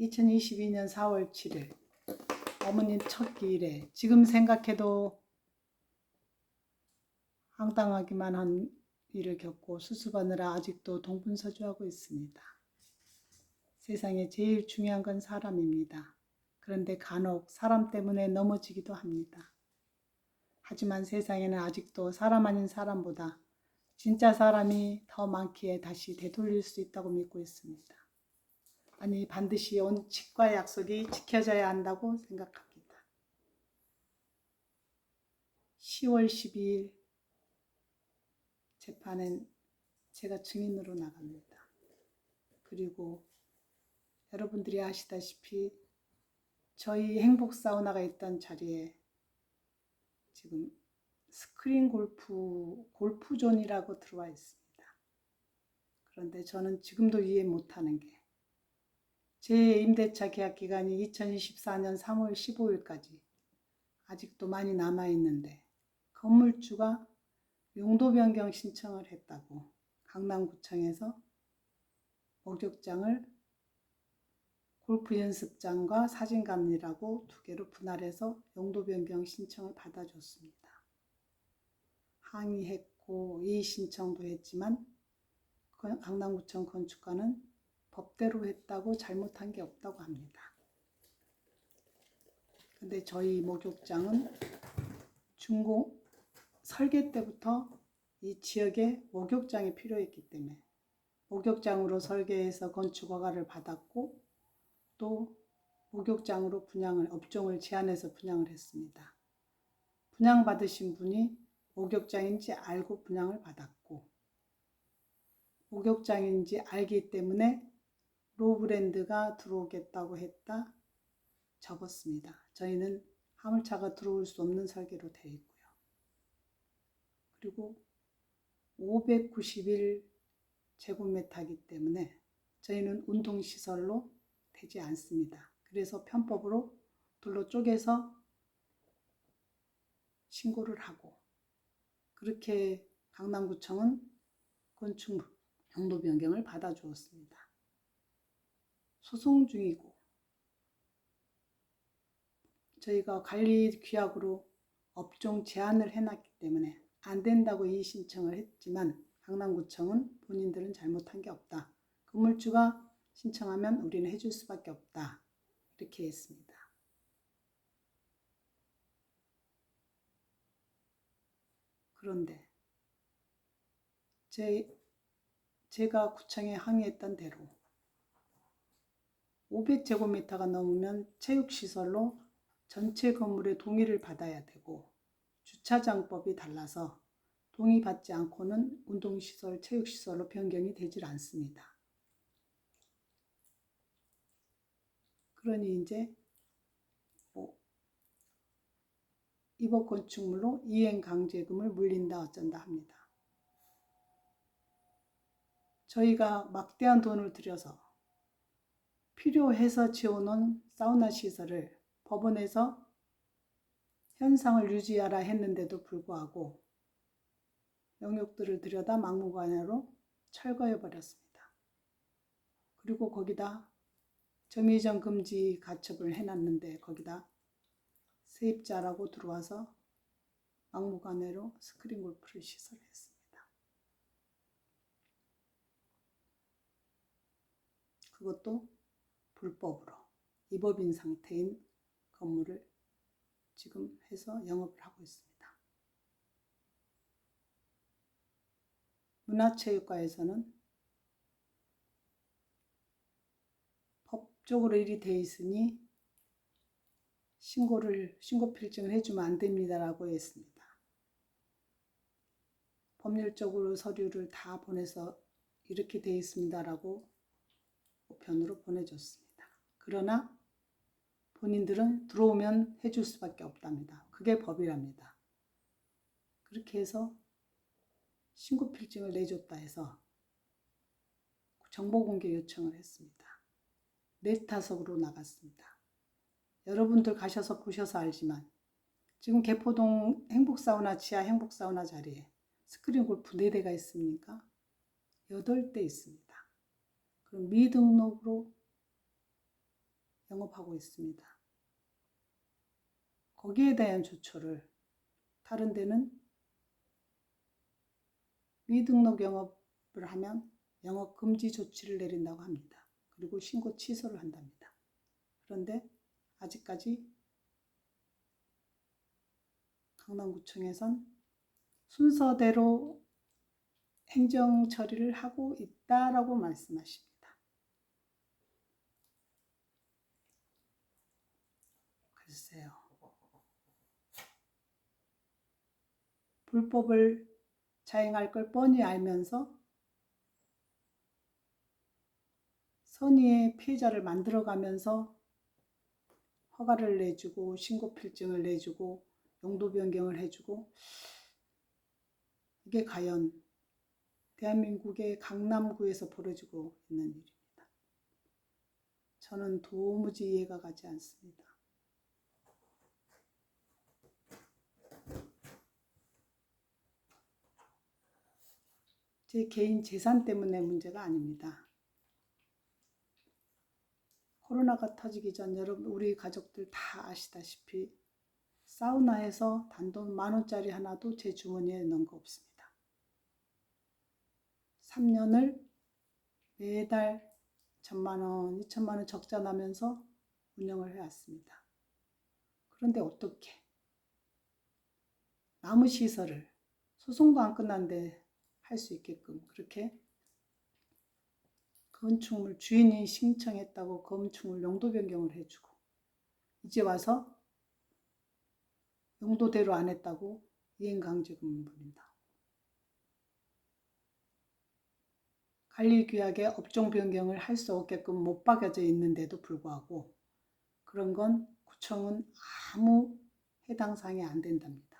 2022년 4월 7일 어머님 첫 기일에 지금 생각해도 황당하기만 한 일을 겪고 수습하느라 아직도 동분서주하고 있습니다. 세상에 제일 중요한 건 사람입니다. 그런데 간혹 사람 때문에 넘어지기도 합니다. 하지만 세상에는 아직도 사람 아닌 사람보다 진짜 사람이 더 많기에 다시 되돌릴 수 있다고 믿고 있습니다. 아니 반드시 원칙과 약속이 지켜져야 한다고 생각합니다. 10월 12일 재판엔 제가 증인으로 나갑니다. 그리고 여러분들이 아시다시피 저희 행복 사우나가 있던 자리에 지금 스크린 골프 골프존이라고 들어와 있습니다. 그런데 저는 지금도 이해 못하는 게 제 임대차 계약 기간이 2024년 3월 15일까지 아직도 많이 남아 있는데 건물주가 용도 변경 신청을 했다고 강남구청에서 목욕장을 골프 연습장과 사진관이라고 두 개로 분할해서 용도 변경 신청을 받아줬습니다. 항의했고 이의 신청도 했지만 강남구청 건축가는 법대로 했다고 잘못한 게 없다고 합니다. 근데 저희 목욕장은 중공 설계 때부터 이 지역에 목욕장이 필요했기 때문에 목욕장으로 설계해서 건축 허가를 받았고 또 목욕장으로 분양을 업종을 제한해서 분양을 했습니다. 분양 받으신 분이 목욕장인지 알고 분양을 받았고 목욕장인지 알기 때문에 로브랜드가 들어오겠다고 했다 접었습니다. 저희는 화물차가 들어올 수 없는 설계로 되어 있고요. 그리고 591 제곱미터이기 때문에 저희는 운동시설로 되지 않습니다. 그래서 편법으로 돌로 쪼개서 신고를 하고 그렇게 강남구청은 건축 용도 변경을 받아주었습니다. 소송 중이고 저희가 관리 규약으로 업종 제한을 해놨기 때문에 안 된다고 이의 신청을 했지만 강남구청은 본인들은 잘못한 게 없다. 건물주가 신청하면 우리는 해줄 수밖에 없다. 이렇게 했습니다. 그런데 제, 제가 구청에 항의했던 대로 500제곱미터가 넘으면 체육시설로 전체 건물의 동의를 받아야 되고 주차장법이 달라서 동의받지 않고는 운동시설, 체육시설로 변경이 되질 않습니다. 그러니 이제 뭐 입업 건축물로 이행 강제금을 물린다 어쩐다 합니다. 저희가 막대한 돈을 들여서 필요해서 지어놓은 사우나 시설을 법원에서 현상을 유지하라 했는데도 불구하고 영역들을 들여다 막무가내로 철거해 버렸습니다. 그리고 거기다 점유이전 금지 가첩을 해놨는데 거기다 세입자라고 들어와서 막무가내로 스크린 골프를 시설했습니다. 그것도 불법으로 입업인 상태인 건물을 지금 해서 영업을 하고 있습니다. 문화체육과에서는 법적으로 일이 돼 있으니 신고를 신고 필증을 해주면 안 됩니다라고 했습니다. 법률적으로 서류를 다 보내서 이렇게 돼 있습니다라고 우편으로 보내줬습니다. 그러나 본인들은 들어오면 해줄 수밖에 없답니다. 그게 법이랍니다. 그렇게 해서 신고 필증을 내줬다 해서 정보 공개 요청을 했습니다. 네타석으로 나갔습니다. 여러분들 가셔서 보셔서 알지만 지금 개포동 행복사우나 지하 행복사우나 자리에 스크린 골프 4대가 있습니까? 8대 있습니다. 그럼 미등록으로 영업하고 있습니다. 거기에 대한 조처를 다른 데는 미등록 영업을 하면 영업 금지 조치를 내린다고 합니다. 그리고 신고 취소를 한답니다. 그런데 아직까지 강남구청에선 순서대로 행정 처리를 하고 있다라고 말씀하십니다. 불법을 자행할 걸 뻔히 알면서 선의의 피해자를 만들어가면서 허가를 내주고 신고 필증을 내주고 용도 변경을 해주고 이게 과연 대한민국의 강남구에서 벌어지고 있는 일입니다. 저는 도무지 이해가 가지 않습니다. 제 개인 재산 때문에 문제가 아닙니다. 코로나가 터지기 전 여러분 우리 가족들 다 아시다시피 사우나에서 단돈 만 원짜리 하나도 제 주머니에 넣은 거 없습니다. 3년을 매달 천만 원, 이천만 원 적자 나면서 운영을 해왔습니다. 그런데 어떻게 남의 시설을 소송도 안 끝난데 할 수 있게끔 그렇게 건축물 주인이 신청했다고 건축물 용도 변경을 해주고 이제 와서 용도대로 안 했다고 이행강제금 물린다. 관리규약에 업종 변경을 할 수 없게끔 못 박여져 있는데도 불구하고 그런 건 구청은 아무 해당 사항이 안 된답니다.